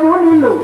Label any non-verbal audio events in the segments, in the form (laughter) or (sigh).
బాబు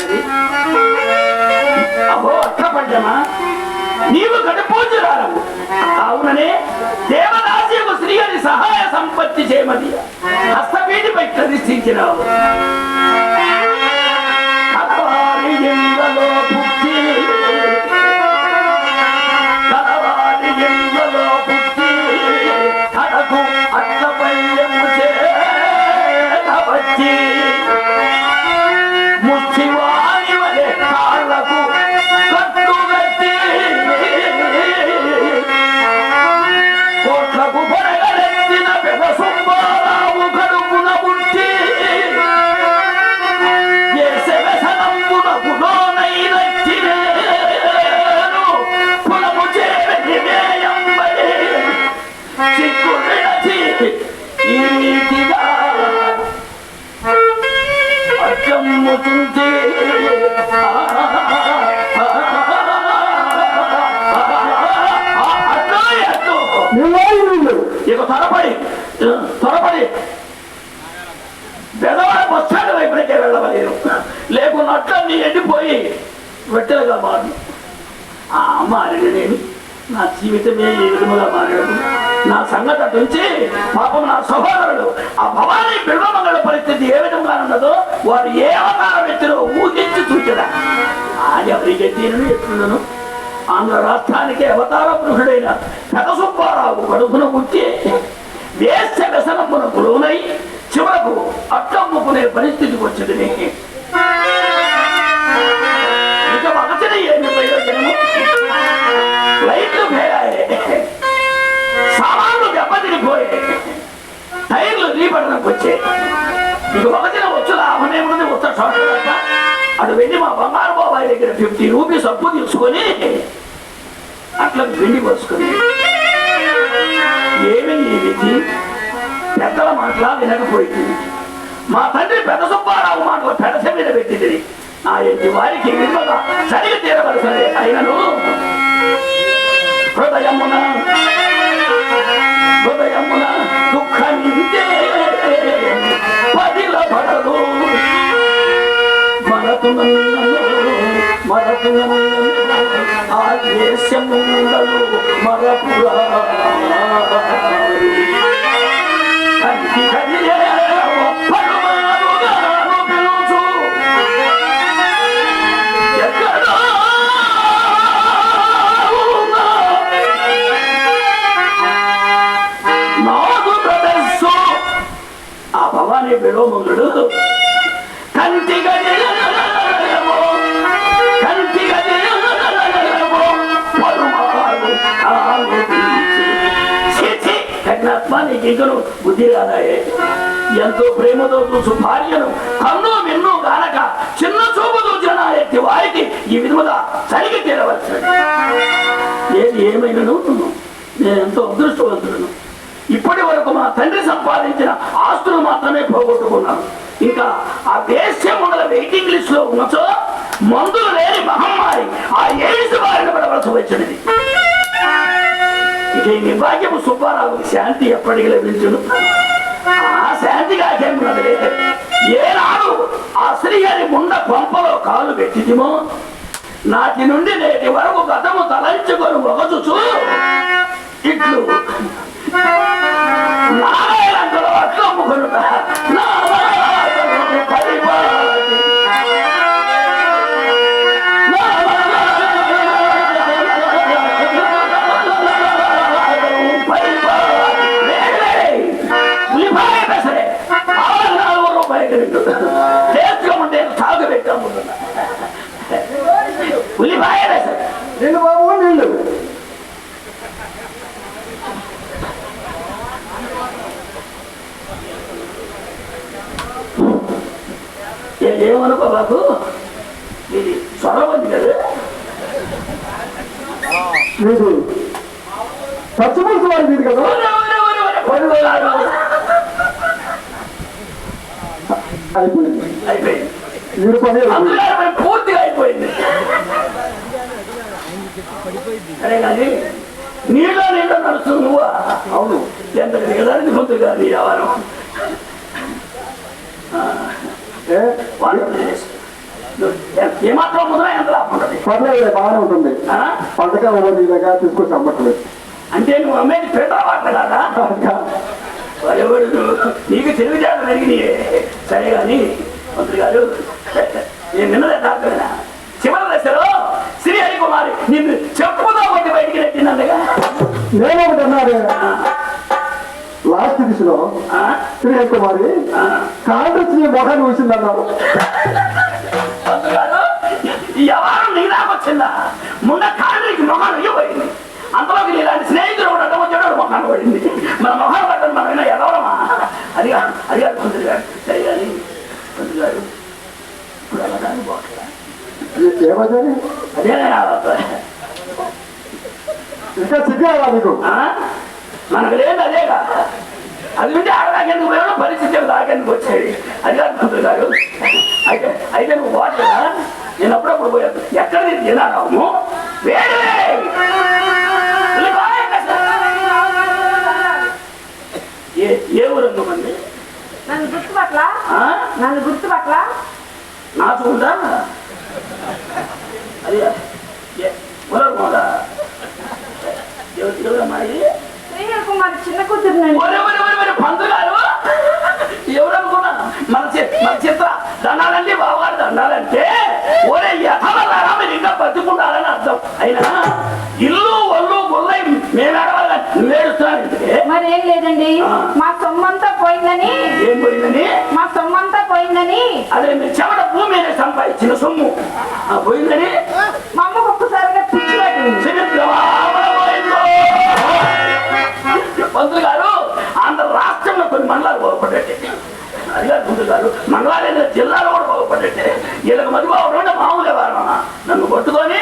పరిస్థితి ఏర్పడినది అహో అట్ల పంచమా? నీవు గడిపూజరాలవు కావుననే దేవదాసియకు శ్రీహరి సహాయ సంపత్తి చేయమని హస్తపీటిపై ప్రతిష్ఠించినావు. కలవారి ఎంగలో నీళ్ళు నీళ్ళు ఇక త్వరపడి త్వరపడి. పెదవాడ బస్టాండ్ వైపునకే వెళ్ళవలేరు లేకున్నట్లన్నీ ఎండిపోయి వెట్టెలుగా మారు. ఆ మారిన నేను నా జీవితమే ఈ విధముగా మారాడు. నా సంగతి అటు పాపం నా సహోదరుడు ఆ భవానీ బిల్వమంగళ పరిస్థితి ఏ విధంగా ఉన్నదో వారు ఏ అవతారం ఎత్తిరో ఊహించి చూచడా అది ఎవరికి తీరును ఆంధ్ర రాష్ట్రానికి అవతార పురుషుడైన పెద కడుపున పుట్టి వేస్య వ్యసనమునకు లోనై చివరకు అట్టమ్ముకునే పరిస్థితికి వచ్చింది టైర్లు వచ్చే వచ్చాయి ఇక ఒకటిన వచ్చు లాభమే ఉన్నది ఉత్త షాట్ అటు వెళ్ళి మా బంగారు బాబాయ్ దగ్గర ఫిఫ్టీ రూపీస్ అప్పు తీసుకొని అట్లా వెళ్ళి పోసుకొని ఏమి ఈ విధి? పెద్దల మాటలా వినకపోయింది. మా తండ్రి పెద్ద సుబ్బారావు మాటలు పెడస మీద పెట్టింది. నా ఇంటి వారికి విలువగా సరిగి తీరవలసిందే అయినను హృదయమున మరతునన్నను ఆ దేశముండలు మరపురా కంటి కదిలే భవానీ విలోముడు కంటి గడి కాలు బుద్ధి కాదాయే ఎంతో ప్రేమతో చూసు భార్యను కన్ను మిన్ను గానక చిన్న చూపు చూసిన వారికి ఈ విధముగా సరిగి తీరవచ్చు ఏది ఏమైనను నేను ఎంతో అదృష్టవంతుడను. ఇప్పటి వరకు మా తండ్రి సంపాదించిన ఆస్తులు మాత్రమే పోగొట్టుకున్నాను. ఇంకా ఆ దేశం ఉన్న వెయిటింగ్ లిస్ట్లో ఉన్నచో మందులు లేని మహమ్మారి ఆ ఎయిడ్స్ బారిన పడవలసి వచ్చినది. ఈ నిర్భాగ్యము సుబ్బారావు శాంతి ఎప్పటికి లభించును. ఆ శాంతి కాకేమున్నది ఏనాడు ఆ శ్రీహరి ముండ కొంపలో కాలు పెట్టిదిమో నాటి నుండి నేటి వరకు గతము తలంచుకొని ఒకచుచు ఇట్లు నారాయణంలో అట్లు అమ్ముకునుట. నీకు పచ్చిపులుసు వాడి మీది కదా. అయిపోయింది. అయిపోయింది. మీరు పని మరి పూర్తిగా అయిపోయింది. సరే కానీ నడుస్తుంది నువ్వు? అవును. ఎంత దిగదానికి ముందు కాదు ఈ వ్యవహారం? వాళ్ళు ఏమాత్రం ఎంత లాభం ఉంటుంది? పర్లేదు బాగానే ఉంటుంది? పంటగా నీ దగ్గర తీసుకొచ్చి అమ్మట్లేదు. అంటే నువ్వు అమ్మేది ఫిల్టర్ వాటర్ కదా? నీకు తెలివితేటలు పెరిగినాయే. సరే కానీ మంత్రి గారు నేను నిన్నదే డాక్టర్నా చివరి దశలో శ్రీ హరికుమారి నిన్ను చెప్పుతో కొట్టి బయటికి నెట్టినందుగా నేను ఒకటి అన్నాడు లాస్ట్ దిశలో ఆ? శ్రీ కుమారి ఆ. కాంగ్రెస్ నీ మొహాన్ని చూసిందన్నారు ఎవరు గారు నీ దాకా వచ్చిందా ముంద కాళ్ళకి మొహం ఇవ్వబడింది అంతలోకి నీలాంటి స్నేహితుడు కూడా అడ్డం వచ్చాడు మొహం పడింది మన మొహం పడ్డం మనమైనా ఎదవడమా అది అది కాదు మంత్రి గారు సరే కానీ మంత్రి గారు ఇప్పుడు అలా కానీ పోట్లా అదే ఇంకా సిగ్గావా నీకు ఆ? మనకు లేదు అదేగా అది ఉంటే ఆడదాకెందుకు పోయాడు పరిస్థితి దాకెందుకు వచ్చాయి అది కాదు మంత్రి గారు అయితే నువ్వు పోట్లేదా నేను అప్పుడప్పుడు పోయాను ఎక్కడ నేను వేడి ఉల్లిపాయ ఏ ఏ ఊరు మంది నన్ను గుర్తుపట్ల? నన్ను గుర్తుపట్ల నా చూడా అది ఏ ఊరు మోదా ఎవరమ్మాయి శ్రీహరి కుమార్ చిన్న కూతురునండి ఒరే ఒరే ఒరే ఒరే పంతులు గారు ఎవరనుకున్నా మన చి- మన చిత్ర దండాలంటే బావగారు దండాలంటే ఒరే యథమలారా మీరు ఇంకా బతుకుండాలని అర్థం అయినా ఇల్లు ఒళ్ళు గుల్లై మేము ఇంటికి మరి ఏం లేదండి. మా సొమ్మంతా పోయిందని. ఏం పోయిందని? మా సొమ్మంతా పోయిందని. అదే మీరు చెమట భూమి సంపాదించిన సొమ్ము. పోయిందని? మా అమ్మకు ఒక్కసారిగా పిచ్చి గారు ఆంధ్ర రాష్ట్రంలో కొన్ని మండలాలు బాగుపడ్డట్టే అది కాదు మంత్రి గారు మండలాలు జిల్లాలో కూడా బాగుపడ్డట్టే వీళ్ళకి బాగుపడే మామూలుగా వారు నన్ను పట్టుకొని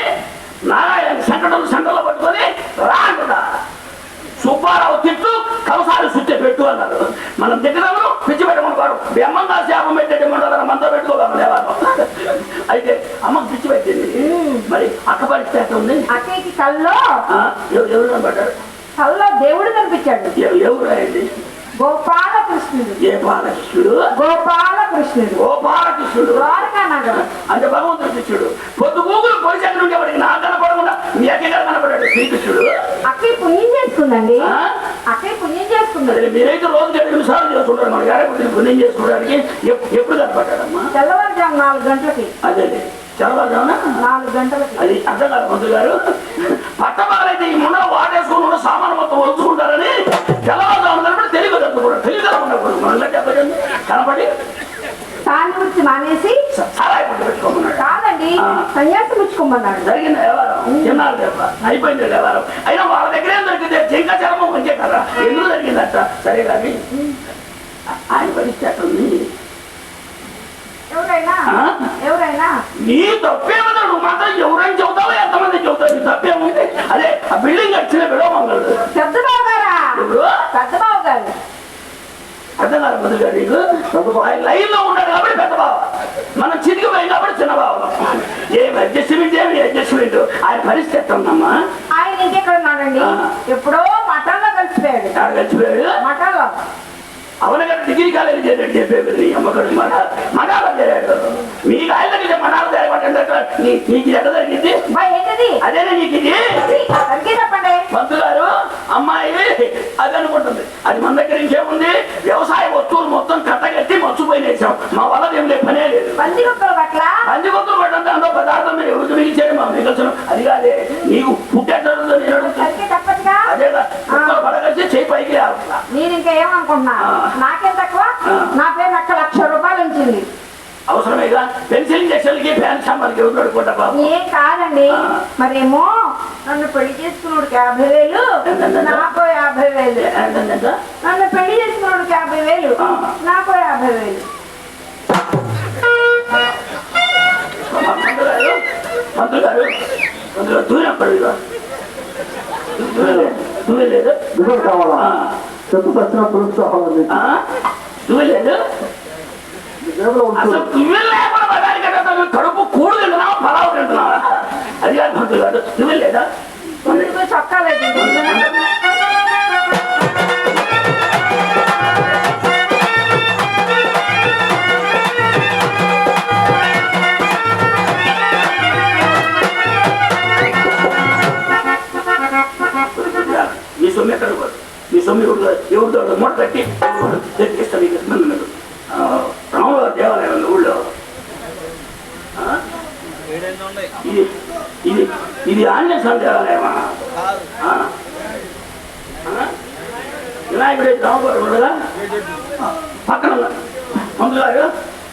నారాయణ సంకటం సంకటంలో పట్టుకొని రాకుండా సుబ్బారావు తిట్టు కవసాలు సుత్తే పెట్టు అన్నారు మనం తిట్టినప్పుడు పిచ్చి పెట్టమనుకోరు బెమ్మంగా శాపం పెట్టేటమంటారు మనతో పెట్టుకోగలం లేవారు అయితే అమ్మకి పిచ్చి పెట్టింది మరి అక్క పరిస్థితి ఎట్లా ఉంది అక్కయ్యకి కల్లో ఆ, ఎవ- ఎవరు కనబడ్డారు? కల్లో దేవుడు కనిపించాడు. ఎవ- ఎవరు అయింది గోపాలకృష్ణుడు. ఏ బాలకృష్ణుడు? గోపాలకృష్ణుడు. గోపాలకృష్ణుడు ద్వారకా నగరం అంటే భగవంతుడు కృష్ణుడు. పొద్దు గూగులు పొడిచాక నుండి ఎవరికి నాకు కనపడకుండా మీ అక్కగా కనపడ్డాడు శ్రీకృష్ణుడు. అక్కయ్య పుణ్యం చేసుకుందండి? అక్కయ్య పుణ్యం చేసుకుంది అదే మీరైతే రోజు ఏడు నిమిషాలు చేసుకుంటారు మన గారే పుణ్యం చేసుకోవడానికి. ఎప్- ఎప్పుడు కనపడ్డాడమ్మా తెల్లవారుజాము నాలుగు గంటలకి. అదే చదవదామనా నాలుగు గంటలకి. అది అర్థం కాదు మంత్రి గారు. కనపడి? గురించి మానేసి స- సరాయి పట్టు పెట్టుకోమన్నాడు. కాదండి. సన్యాసం ఇచ్చుకోమన్నాడు. జరిగింది వ్యవహారం. దెబ్బ అయిపోయింది వ్యవహారం. అయినా వాళ్ళ దగ్గర దొరికింది. జింక చర్మం కొంచెం కదా. ఎందుకు జరిగిందట? సరే కానీ ఆయన పరిస్థితి ఎవరైనా? నీ తప్పేమన్నా నువ్వు మాత్రం ఎవరైనా చెబుతావో? ఎంతమంది చెబుతావు నీ తప్పేముంది అదే ఆ బిల్డింగ్ వచ్చిన పెద్ద గారా ఎవరు? పెద్ద బావు గారు అర్థం కాదు బదులు గారు నీకు ఆయన లైన్లో ఉన్నాడు కాబట్టి పెద్ద బావ మనం చితికి పోయి కాబట్టి చిన్న బావ ఏం అడ్జస్ట్మెంట్ ఏమి అడ్జస్ట్మెంట్ ఆయన పరిస్థితి ఎట్లా ఉందమ్మా ఆయన ఇంకెక్కడ ఉన్నాడండి. ఎప్పుడో మఠంలో కలిసిపోయాడు. కలిసిపోయాడు? మఠంలో. అవన గారు డిగ్రీ కాలేజ్ చేశాడు చెప్పేది అమ్మగారు మన మనాలు చేరాడు. మీకు ఆయన దగ్గర మనాలు చేరమంటే నీకు ఎక్కడ జరిగింది? అదేనా నీకు ఇది. పంతులు గారు అమ్మాయి అది అనుకుంటుంది. అది మన దగ్గర ఇంకేముంది? వ్యవసాయ వస్తువులు మొత్తం కట్టగట్టి మర్చిపోయినేసాం. మా వల్ల ఏం లేదు పనే లేదు. పంది కుక్కల పట్ల అందులో పదార్థం మీరు ఎవరికి మిగిల్చారు మా మిగల్చడం అది కాదే నీకు పుట్టేటదో నేను అదేగా పడగలిసి చేయి పైకి నేను. నాకేం తక్కువ. నా పేరు లక్ష రూపాయలు ఉంచింది. అవసరమేగా? పెన్సిల్ ఇంజక్షన్లకి ఫ్యాన్ సాంబార్కి ఎవరు బాబు? ఏం కాదండి. మరేమో నన్ను పెళ్ళి చేసుకున్నాడికి యాభై వేలు? నాకు యాభై వేలు. నన్ను పెళ్ళి చేసుకున్నాడికి యాభై వేలు. నాకు యాభై వేలు. మంత్రులు గారు గారు దూరం పడదు దూరం లేదు. నిజం కావాలా. చెత్త సచ్చిన పులుసు కావాలండి? దూరం లేదు. అసలు ఉంటుంది నువ్వే లేకుండా పదానికి అసలు కడుపు కూడు తింటున్నావా పలావు తింటున్నావా అది కాదు మంత్రులు గారు నువ్వే లేదా? ముందుకు చొక్కా లేదు. మీ సొమ్ము ఎక్కడ? పోదు? మీ సొమ్ము ఎవరు ఎవరిదో మూట కట్టి తెప్పిస్తాను ఇక మంది మీరు రాముల దేవాలయం ఉంది ఊళ్ళో ఆ? ఇది ఇది ఇది ఆంజనేయ స్వామి దేవాలయమా? ఆ? ఆ? వినాయకుడు రాముడు ఉండగా పక్కన ఉన్నారు మందులు గారు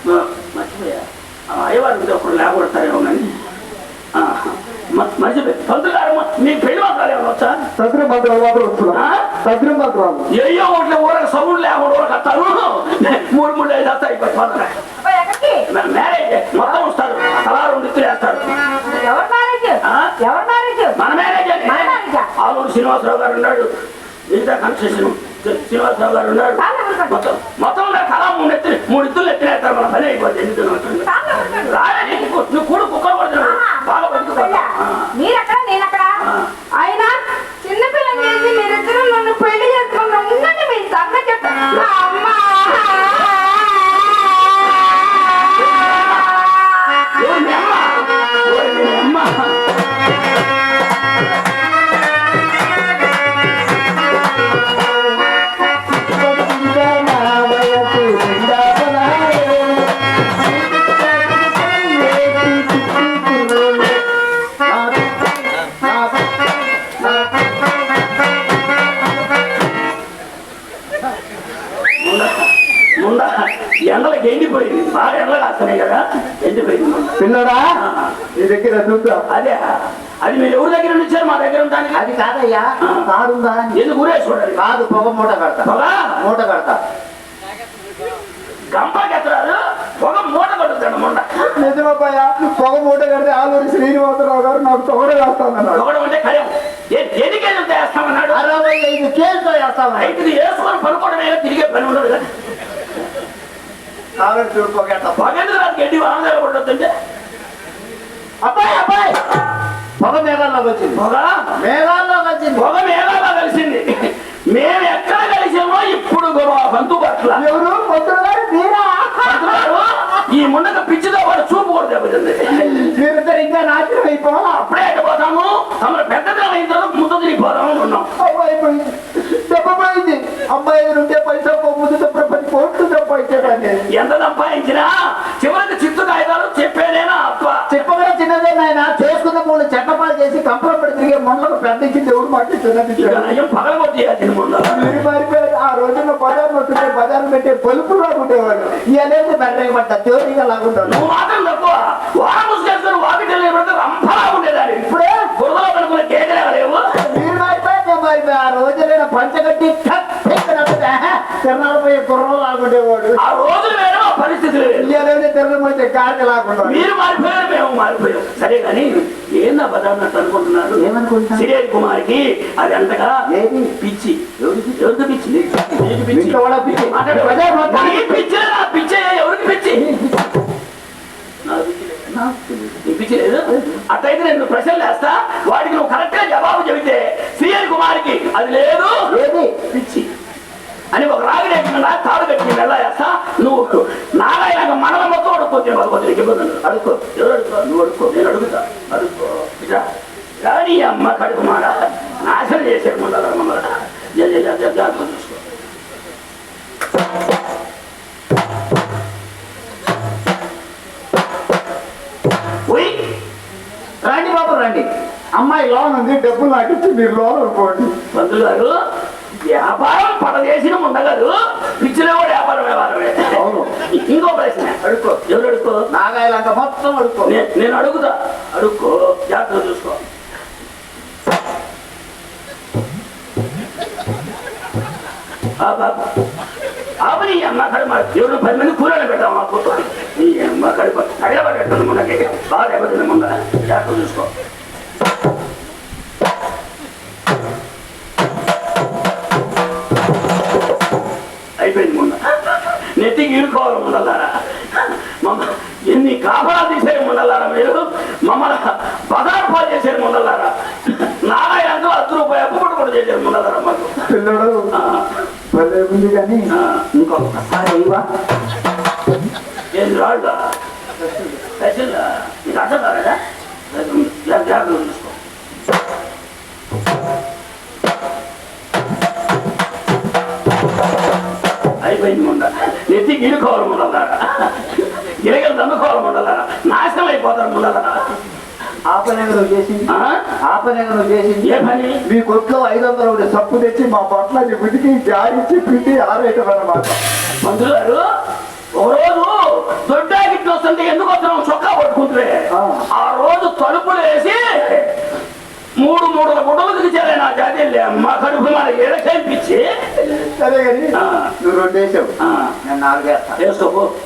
ఆ, మర్చిపోయా. ఆ, అయ్యవారి మీద ఒకరు ఆ, మ- మర్చిపోయి. పంతులు గారు మ- పెళ్ళి మాత్రాలు ఏమైనా వచ్చా? సత్రం మంత్రాలు మాత్రం వస్తున్నా? సత్రం మంత్రాలు అయ్యో ఒకటి ఊరక సౌండ్ లేకుండా ఊరక వస్తారు మూడు మూడు ఐదు వస్తాయి ఎక్కడికి మ్యారేజ్. మొత్తం వస్తారు. తలా రెండు వేస్తారు. ఎవరు మ్యారేజ్? ఎవరు మ్యారేజ్? మన మ్యారేజ్? ఆలూరు శ్రీనివాసరావు గారు ఉన్నాడు. మిగతా కన్స్ట్రక్షన్. శ్రీనివాసరావు గారు ఉన్నాడు? మొత్తం మొత్తం కళ మూడు ఎత్తులు మూడు ఇత్తులు ఎత్తినేస్తారు మన పని అయిపోతుంది ఎందుకు? నువ్వు కూడా దగ్గర అది కాదయ్యా కాదుందా ఎందుకు ఊరే చూడండి కాదు పొగ మూట కడతా. పొగ? మూట కడతా. గంపకి ఎత్తరాదు పొగ మూట కొట్టుతాడు ముండ. నిజమయ్యా పొగ మూట కడితే ఆలూరి శ్రీనివాసరావు గారు నాకు తోడ వేస్తానన్నాడు. ఒకడు ఉంటే ఖాయం. ఎన్నికే వేస్తామన్నాడు? అరవై ఐదు వేసుకొని పనుకోవడమే తిరిగే పని ఉండదు కదా. కావాలి చూడు పొగ. పొగ ఎందుకు వాహనాలు అబ్బాయి అబ్బాయి! పొగ మేఘాల్లోకి వచ్చింది పొగ మేఘాల్లోకి వచ్చింది పొగ మేఘాల్లో కలిసింది. మేము ఎక్కడ కలిసామో ఇప్పుడు బంతు పట్ల. ఎవరు? ఈ ముండక పిచ్చితో వాడు చూపు కూడా దెబ్బతింది. మీరిద్దరు ఇంకా నాశనం అయిపోవాలా? అప్పుడే అడ్డుపోతాము తమరు పెద్ద అయిన తర్వాత ముందు తిరిగిపోదాము ఉన్నాం అమ్మాయి పోయింది దెబ్బ పోయింది. అమ్మాయి ఉంటే పైసా ముందు ప్రపంచ ఎంత సంపాదించినా ముందు మీరు మారిపోయారు ఆ రోజుల్లో బజార్ వస్తుంటే బజార్ పెట్టే పలుపు రాకుండేవాళ్ళు. ఇవన్నీ బెర్రగా పడ్డా నువ్వు మాత్రం తక్కువ. ముసుకేసుకొని వాకిటి రంపలా ఉండేదాన్ని. ఇప్పుడే? బురదలో కేకలే లేవు. మీరు మారిపోయారు మారిపోయా. ఆ రోజులైన పంచగట్టి తిరణాలు పోయే గుర్రం లాగుండేవాడు. ఆ రోజులు పరిస్థితులు గాడిద లాకుండా. మీరు మారిపోయారు మేము మారిపోయాం. సరే కానీ ఏందా బదాన్నట్టు అనుకుంటున్నారు? ఏమనుకుంటున్నారు? సిరియల్ కుమార్కి అది అంతగా? పిచ్చి. ఎవరికి? పిచ్చి? పిచ్చి. పిచ్చి. మాట్లాడు. ఎవరికి పిచ్చి? అట్లయితే నేను ప్రశ్నలు వేస్తా. వాడికి నువ్వు కరెక్ట్గా జవాబు చెబితే సిరియల్ కుమార్కి అది లేదు. పిచ్చి. అని ఒక రాగి లేకుండా తాడు కట్టి ఎలా వేస్తా నువ్వు నారాయణ మనల మొత్తం నీకు ఇబ్బంది ఉండదు. అడుక్కో. ఎవరు అడుక్కో నువ్వు అడుక్కో నేను అడుగుతా. అడుక్కో. రాని అమ్మ కడుపు మాడ. నాశనం ముందర మమ్మల్ని జాగ్రత్త చూసుకో. రండి బాబు రండి. అమ్మాయి లోన్ ఉంది డబ్బులు నాకు ఇచ్చి మీరు లోన్ అనుకోండి పంతులు గారు వ్యాపారం పడదేసిన ఉండగదు పిచ్చిలో కూడా వ్యాపారం వ్యాపారమే. అవును. ఇంకో ప్రశ్న. అడుక్కో. ఎవరు అడుక్కో? నాగాయలంక మొత్తం అడుక్కో. నేను అడుగుతా. అడుక్కో జాగ్రత్త చూసుకో. ఆపు నీ అమ్మ కడుమ ఎవరు పది మంది కూరలు పెట్టాం మాకు. నీ అమ్మ కడుపు తగలబడేస్తుంది మనకి బాగా దెబ్బతింది ముంద జాగ్రత్త చూసుకో. నెత్తికి ఇరుకోవాలి మమ్మ ఎన్ని కాపలా తీసే ముందలారా మీరు? మమ్మల్ని బజార్ పాలు చేసేది ముందలారా నారాయణతో అర్ధ రూపాయి అప్పు కూడా చేసేది ముందలారా మాకు. పిల్లడు ఉంది కానీ ఇంకొకసారి ఏం స్పెషల్ నీకు అర్థం కాలేదా? జాగ్రత్త చూసుకో అయిపోయింది నెత్తి గిడుకోవాలి ముందలారా గిరగలు దందుకోవాలి ముందలారా నాశనం అయిపోతారు ముందలారా ఆ పని నువ్వు చేసింది? చేసింది? ఏ పని? మీ కొట్లో ఐదు వందల ఒకటి సప్పు తెచ్చి మా పట్ల ఉతికి జాడించి పిండి ఆరేయటం అన్నమాట. మంత్రులు గారు దొడ్డాగిట్లు వస్తుంటే ఎందుకు వస్తున్నాం చొక్కా పట్టుకుంటే ఆ. ఆ రోజు తలుపులు వేసి మూడు మూడు గుడ్డలు దిగిచారే నా జాతి మా కడుపు మన ఏడకనిపించి సరే కానీ. నువ్వు రెండు వేసావు. నేను నాలుగు వేస్తా.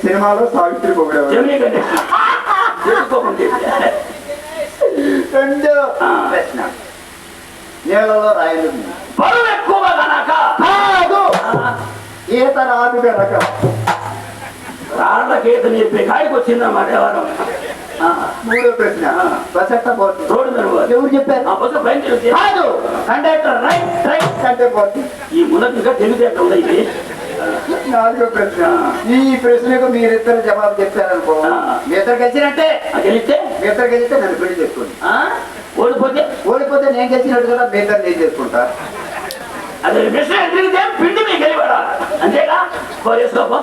సినిమాలో సావిత్రి పొగిడేవాడు కంటే చేసుకోకుండా రెండు. ప్రశ్న. నీళ్ళలో రాయలు బరువు ఎక్కువ కనుక. కాదు. ఈత రాదు కనుక రాళ్ళ గీత నేర్పే కాడికి వచ్చిందన్నమాట ఎవరు. మూడో ప్రశ్న బసట్ట పోతుంది రోడ్డు మీద పోవాలి. ఎవరు చెప్పారు? ఆ బస్సు కాదు కండక్టర్ రైట్ రైట్ కంటే పోతుంది. ఈ ఉన్నాయి ఇది. నాలుగో ప్రశ్న ఈ ప్రశ్నకు మీరిద్దరు జవాబు చెప్పారనుకో. మీ ఇద్దరు గెలిచినట్టే. గెలిస్తే? మీ ఇద్దరు గెలిస్తే నన్ను పెళ్ళి చేసుకోండి. ఆ? ఓడిపోతే? ఓడిపోతే నేను గెలిచినట్టు కదా మీ ఇద్దరు నేను చేసుకుంటా. అదే మిషన్ తిరిగితే పిండి మీకు వెళ్ళిపడా అంతేగా పోయేసుకోపో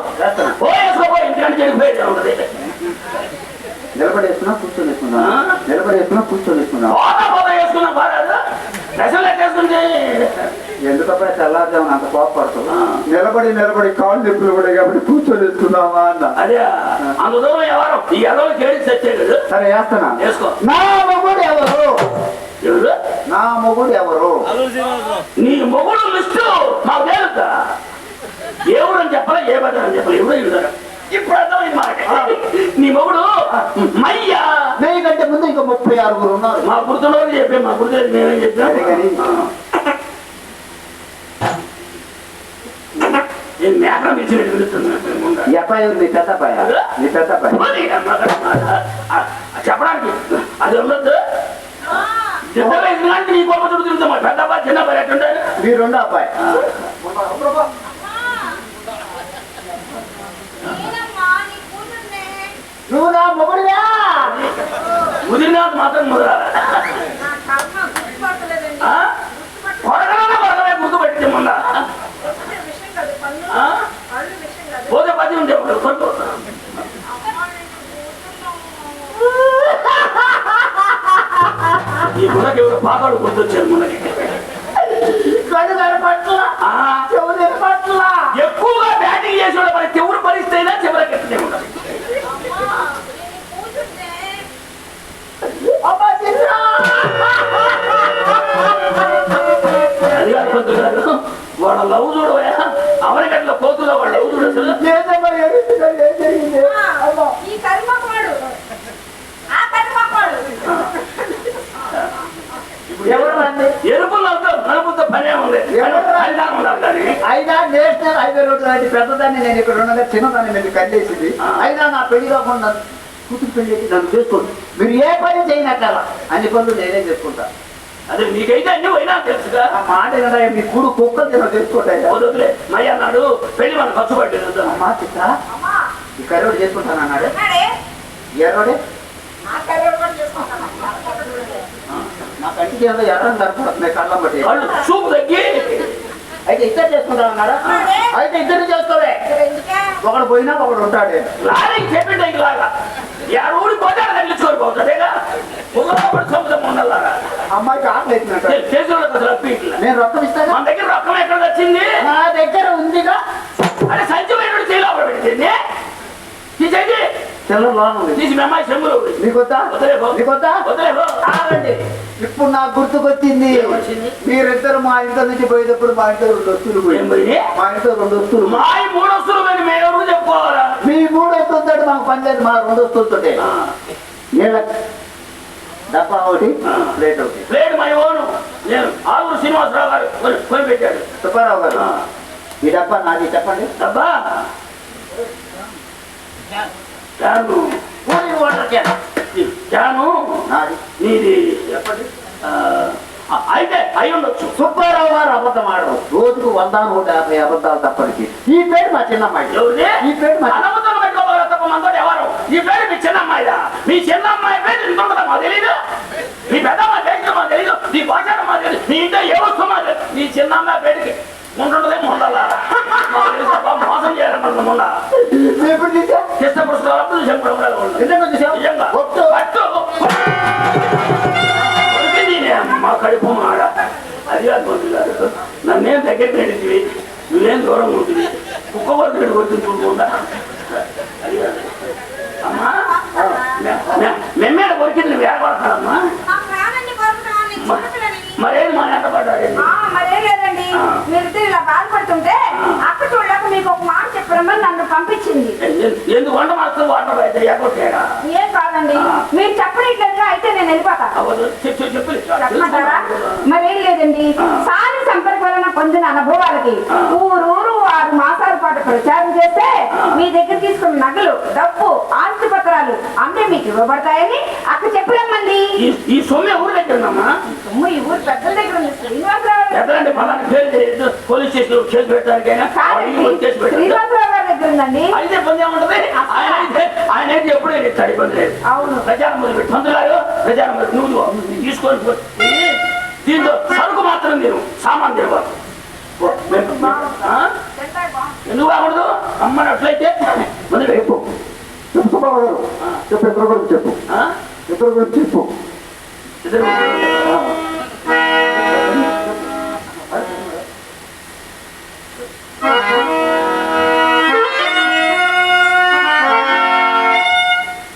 పోయేసుకోపో ఇంటికంటే చెడిపోయేది ఉంటుంది నిలబడేసుకున్నా కూర్చొని వేసుకున్నా. నిలబడేసుకున్నా కూర్చొని వేసుకున్నా ఎందుకబ్బా తెల్లారుజామున అంత కోపడుతుంది ఆ. నిలబడి నిలబడి కాళ్ళు నొప్పులు కూడా కాబట్టి కూర్చొని వేసుకున్నావా అన్న. అదే అంత దూరం ఎవరు ఈ ఎదవలు కేడి తెచ్చేది సరే వేస్తానా వేసుకో. నా మొగుడు ఎవరు? ఎవరు? నా మొగుడు ఎవరు? నీ మొగుడు లిస్టు మాకు తెలుస్తా ఎవరు అని చెప్పాలా? ఏ బద్దలు అని చెప్పాలి? ఎవరు ఇల్లు ఇప్పుడు అర్థమైంది నీ మొగుడు మయ్యా. నీకంటే ముందు ఇంకా ముప్పై ఆరుగురు ఉన్నారు. మా గుర్తులో చెప్పే మా గుర్తు నేను మేకం ఇచ్చినట్టు పిలుస్తున్నా ఈ అబ్బాయి నీ పెద్ద అబ్బాయి. నీ పెద్ద అబ్బాయి. చెప్పడానికి. అది ఉండదు కానీ నీ గొప్ప చుట్టూ తిరుగుతామా పెద్ద అబ్బాయి చిన్న అబ్బాయి ఎట్టుంటే మీ రెండో అబ్బాయి నేనమ్మా, నీ కూతుర్నే. నువ్వు నా మొగుడువా ముదిరినాథ్ మాత్రం ముదరాలి నా కర్మ గుర్తుపట్టలేదండి. ఆ? కొడగలన్నా కొడగలే ముందు పెట్టింది మొన్న కొట్టే విషయం కాదు, పళ్ళు ఆ? పళ్ళు విషయం కాదు. పోతే పది ఉంటే కొట్టు. ఈ మునకి ఎవరు పాకాడు గుర్తొచ్చారు మునకి కళ్ళు చెవులు ఎక్కువగా బ్యాటింగ్ చేసేవాడు మరి (laughs) చూడాలి వాళ్ళ లవ్ చూడవయా అమెరికట్లో కోతుల వాళ్ళ లవ్ చూడదు పెద్దదాన్ని నేను ఇక్కడ ఉండగా చిన్నదాన్ని మీరు కట్టేసింది. అయినా నా పెళ్ళి కాకుండా కూతురు పెళ్ళి నన్ను చేసుకోండి. మీరు ఏ పని చేయనక్కల అన్ని పనులు నేనే చెప్పుకుంటాను అదే నీకైతే అన్ని పోయినా తెలుసుగా? ఆ మాట వినడా మీ కూడు కుక్కలు తిన చేసుకోండి వదిలే మయ్య అన్నాడు పెళ్ళి మన ఖర్చు పట్టేది అమ్మా చిత్త. ఈ కరోడు చేసుకుంటాను అన్నాడు. అన్నాడే ఎర్రోడే నా కంటికి ఏదో ఎర్రని కనపడుతుంది కళ్ళం బట్టి వాళ్ళు చూపు తగ్గి. అయితే ఇద్దరు చేసుకుంటాను అన్నాడా? అయితే ఇద్దరు చేసుకోలే ఎందుకే? ఒకడు పోయినా ఒకడు ఉంటాడే. లారీకి చెప్పిండే లాగా. యారు ఊరికి పోతే అక్కడ తగిలించుకొని పోతాడేగా అమ్మాయికి ఆకలి నేను రొక్కం ఇస్తాగా? మన దగ్గర రొక్కం ఎక్కడ వచ్చింది నా దగ్గర ఉందిగా. అరే సంచి పోయినప్పుడు చేయి లోపల పెట్టింది. తీసేది తీసి మీ అమ్మాయి వదిలేపో. ఆగండి. ఇప్పుడు నాకు గుర్తుకొచ్చింది? మీరిద్దరు మా ఇంట్లో నుంచి పోయేటప్పుడు మా ఇంట్లో రెండు వస్తువులు? మా ఇంట్లో రెండు వస్తువులు మా మూడు వస్తువులు మేము చెప్పుకోవాలా మీ మూడు వస్తుంటాడు మాకు పని లేదు మా రెండు నీళ్ళ డబ్బా ఒకటి. ప్లేట్ ఒకటి. లేదు మా ఓను. నేను ఆలూరు శ్రీనివాసరావు గారు కొని పెట్టాడు సుబ్బారావు గారు ఈ డబ్బా నాది చెప్పండి. అబ్బా can cooling water can can నాది. నీది చెప్పండి. అయితే అయి ఉండొచ్చు. సుబ్బారావు గారు అబద్ధం ఆడరు. రోజుకు వంద నూట యాభై అబద్ధాలు తప్పనికి ఈ పేరు మా చిన్నమ్మాయి. ఈ పేరు మా ఈ పేరు మీ చిన్న అమ్మాయిదా మీ చిన్న అమ్మాయి పేరు ఇంత ఉంటుందా మాకు తెలీదు? మీ పెద్ద అమ్మాయి పేరు మాకు తెలీదు? నీ భాష మాకు తెలీదు? నీ ఇంట్లో ఏ వస్తువు మాకు తెలీదు. నీ చిన్న అమ్మాయి పేరుకి ఉంటుండదే ఉండాలా మోసం చేయాలి మనం ఉండ ఎప్పుడు చూసా చేస్తే పుస్తకాలు చెప్పడం కూడా ఉండదు. నిజంగా చూసావు నిజంగా. ఒట్టు. పట్టు. దొరికింది నీ అమ్మ కడుపు మాడ. అది కాదు నన్నేం దగ్గరికి నడిచివి నువ్వేం దూరం ఉంటుంది కుక్క వరకు అది కాదు. మెమ్మేడ కొరికింది నువ్వు మా ఎంత మరేం. మీరిద్దరు ఇలా బాధపడుతుంటే అక్క చూడలేక మీకు ఒక మాట చెప్పడమని నన్ను పంపించింది. ఎందుకు వంట మాత్రం వాటర్ అయితే ఎగ్గొట్టాడా ఏం కాదండి. మీరు అయితే నేను వెళ్ళిపోతా. చెప్పమంటారా? మరేం లేదండి. సారి సంపర్క వలన పొందిన అనుభవాలకి ఆ. పాటు ప్రచారం చేస్తే. మీ దగ్గర తీసుకున్న నగలు డబ్బు ఆస్తి పత్రాలు అన్నీ మీకు ఇవ్వబడతాయని అక్క చెప్పిరమ్మంది ఈ- సొమ్ము ఎవరు దగ్గర ఉందమ్మా? సొమ్ము ఈ ఊరు పెద్దల దగ్గర ఉంది శ్రీనివాసరావు ఫలానా పేరు పోలీస్ స్టేషన్ కేసు పెట్టడానికైనా కేసు పెట్టారు అయితే ఇబ్బంది ఏముంటది? ఆయన అయితే ఆయన అయితే ఎప్పుడూ ఇస్తాడు ఇబ్బంది లేదు అవును. ప్రచారం మొదలు పెట్టి. పంతులారు ప్రచారం నువ్వు తీసుకొని దీంట్లో సరుకు మాత్రం తిను. సామాన్ తినబాకు. ఎందుకు కాకూడదు అమ్మని అట్లయితే మొదలు చెప్పు చెప్పు సుబ్బారావు చెప్పు ఇద్దరు గురించి చెప్పు? ఇద్దరు గురించి చెప్పు. ఇద్దరు?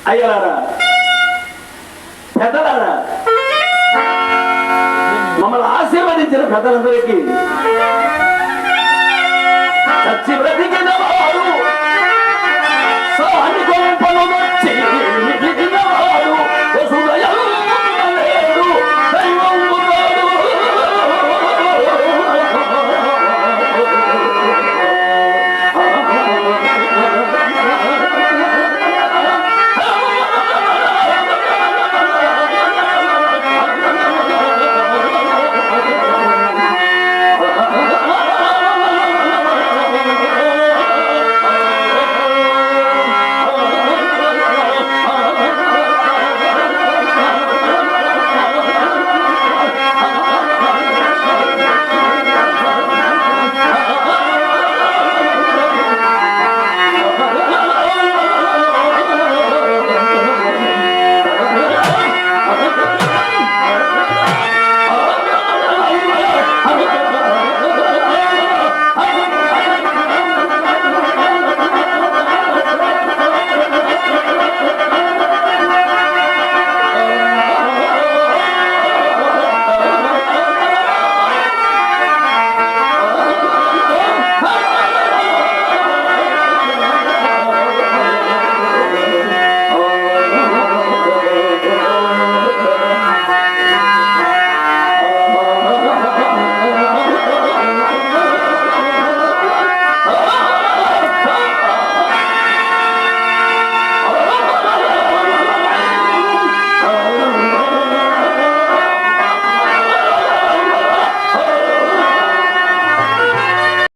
అయ్యలారా పెద్దలారా మమ్మల్ని ఆశీర్వదించిన పెద్దలందరికీ চাচ্ছি la যাওয়ার